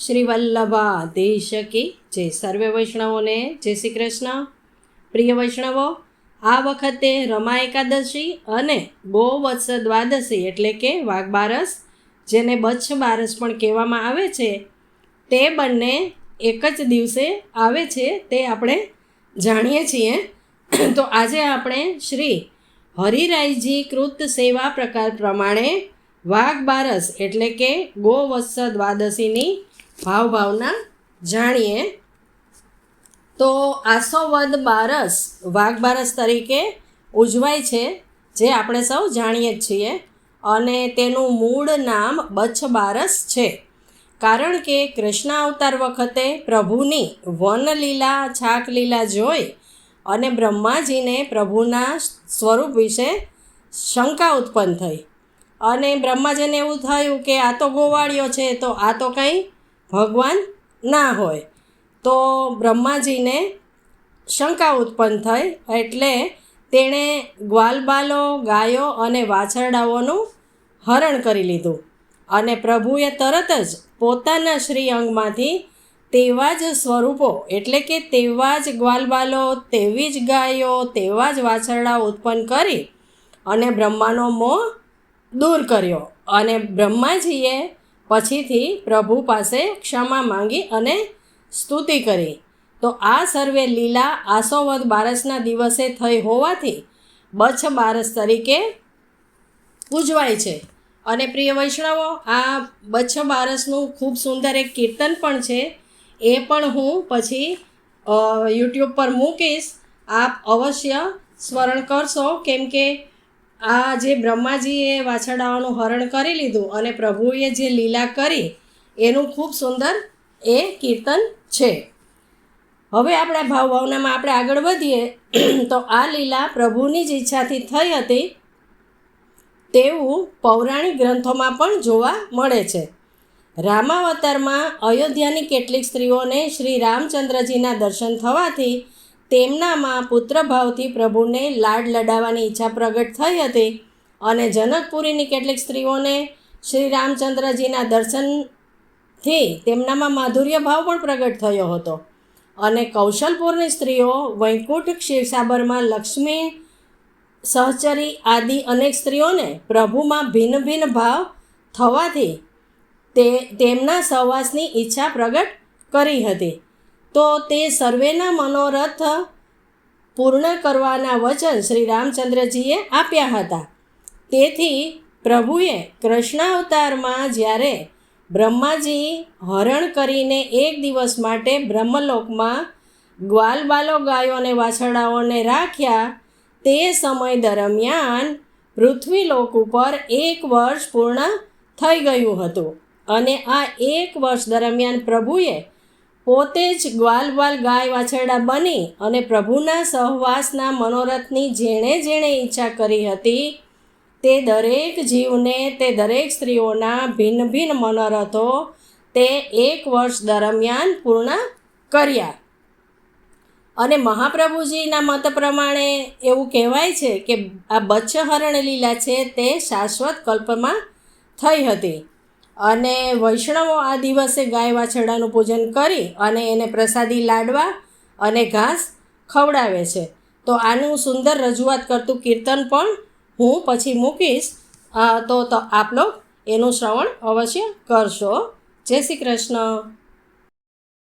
શ્રી વલ્લભા દેશકી જે સર્વે વૈષ્ણવોને જય શ્રી કૃષ્ણ પ્રિય વૈષ્ણવો આ વખતે રમા એકાદશી અને ગોવત્સ દ્વાદશી એટલે કે વાઘ બારસ જેને બચ્છ બારસ પણ કહેવામાં આવે છે, તે બંને એક જ દિવસે આવે છે, તે આપણે જાણીએ છીએ. તો આજે આપણે શ્રી હરિરાયજી કૃત સેવા પ્રકાર પ્રમાણે વાઘ બારસ એટલે કે ગોવત્સ દ્વાદશીની ભાવ ભાવના જાણીએ, તો આસોવદ બારસ, વાઘ બારસ તરીકે ઉજવાય છે, જે આપણે સૌ જાણીએ જ છીએ, અને તેનું મૂળ નામ બચ્છ બારસ છે. કારણ કે કૃષ્ણ અવતાર વખતે પ્રભુની વનલીલા છાકલીલા જોઈ અને બ્રહ્માજીને પ્રભુના સ્વરૂપ વિશે શંકા ઉત્પન્ન થઈ. અને બ્રહ્માજીને એવું થયું કે આ તો ગોવાળિયો છે, તો આ તો કંઈ ભગવાન ના હોય. તો બ્રહ્માજીને શંકા ઉત્પન્ન થઈ એટલે તેણે ગ્વાલબાલો, ગાયો અને વાછરડાઓનું હરણ કરી લીધું. અને પ્રભુએ તરત જ પોતાના શ્રી અંગમાંથી તેવા જ સ્વરૂપો, એટલે કે તેવા જ ગ્વાલબાલો, તેવી જ ગાયો, તેવા જ વાછરડાઓ ઉત્પન્ન કરી અને બ્રહ્માનો મોહ દૂર કર્યો. અને બ્રહ્માજીએ પછીથી પ્રભુ પાસે ક્ષમા માંગી અને સ્તુતિ કરી. તો આ સર્વે લીલા આસોવદ બારસના દિવસે થઈ હોવાથી બચ્છ બારસ તરીકે ઉજવાય છે. અને પ્રિય વૈષ્ણવો, આ બચ્છ બારસનું ખૂબ સુંદર એક કીર્તન પણ છે. એ પણ હું પછી યુટ્યુબ પર મૂકીશ. આપ અવશ્ય સ્મરણ કરશો, કેમ કે આ જે બ્રહ્માજીએ વાછરડાઓનું હરણ કરી લીધું અને પ્રભુએ જે લીલા કરી, એનું ખૂબ સુંદર એ કીર્તન છે. હવે આપણા ભાવ ભાવનામાં આપણે આગળ વધીએ, તો આ લીલા પ્રભુની જ ઈચ્છાથી થઈ હતી તેવું પૌરાણિક ગ્રંથોમાં પણ જોવા મળે છે. રામાવતારમાં અયોધ્યાની કેટલીક સ્ત્રીઓને શ્રી રામચંદ્રજીના દર્શન થવાથી તેમનામાં પુત્રભાવથી પ્રભુને લાડ લડાવવાની ઈચ્છા પ્રગટ થઈ હતી અને જનકપુરીની કેટલીક સ્ત્રીઓને શ્રી રામચંદ્રજીના દર્શનથી તેમનામાં માધુર્ય ભાવ પણ પ્રગટ થયો હતો. અને કૌશલપુરની સ્ત્રીઓ, વૈકુંઠ, ક્ષીરસાગરમાં લક્ષ્મી, સહચરી આદિ અનેક સ્ત્રીઓને પ્રભુમાં ભિન્ન ભિન્ન ભાવ થવાથી તે તેમના સહવાસની ઈચ્છા પ્રગટ કરી હતી. તો તે સર્વેના મનોરથ પૂર્ણ કરવાના વચન શ્રી રામચંદ્રજીએ આપ્યા હતા. તેથી પ્રભુએ કૃષ્ણ અવતારમાં જ્યારે બ્રહ્માજી હરણ કરીને એક દિવસ માટે બ્રહ્મલોકમાં ગ્વાલબાલો ગાયો અને વાછરડાઓને રાખ્યા, તે સમય દરમિયાન પૃથ્વીલોક ઉપર એક વર્ષ પૂર્ણ થઈ ગયું હતું અને આ એક વર્ષ દરમિયાન પ્રભુએ પોતે જ ગ્વાલબાલ ગાય વાછરડા બની અને પ્રભુના સહવાસના મનોરથની જેણે જેણે ઈચ્છા કરી હતી, તે દરેક જીવને, તે દરેક સ્ત્રીઓના ભિન્ન ભિન્ન મનોરથો તે એક વર્ષ દરમિયાન પૂર્ણ કર્યા. અને મહાપ્રભુજીના મત પ્રમાણે એવું કહેવાય છે કે આ બચ્ચહરણ લીલા છે તે શાશ્વત કલ્પમાં થઈ હતી. અને વૈષ્ણવો આ દિવસે ગાય વાછરડાનું પૂજન કરી અને એને પ્રસાદી લાડવા અને ઘાસ ખવડાવે છે. તો આનું સુંદર રજૂઆત કરતું કીર્તન પણ હું પછી મૂકીશ. તો આપ લોગ એનું શ્રવણ અવશ્ય કરશો. જય શ્રી કૃષ્ણ.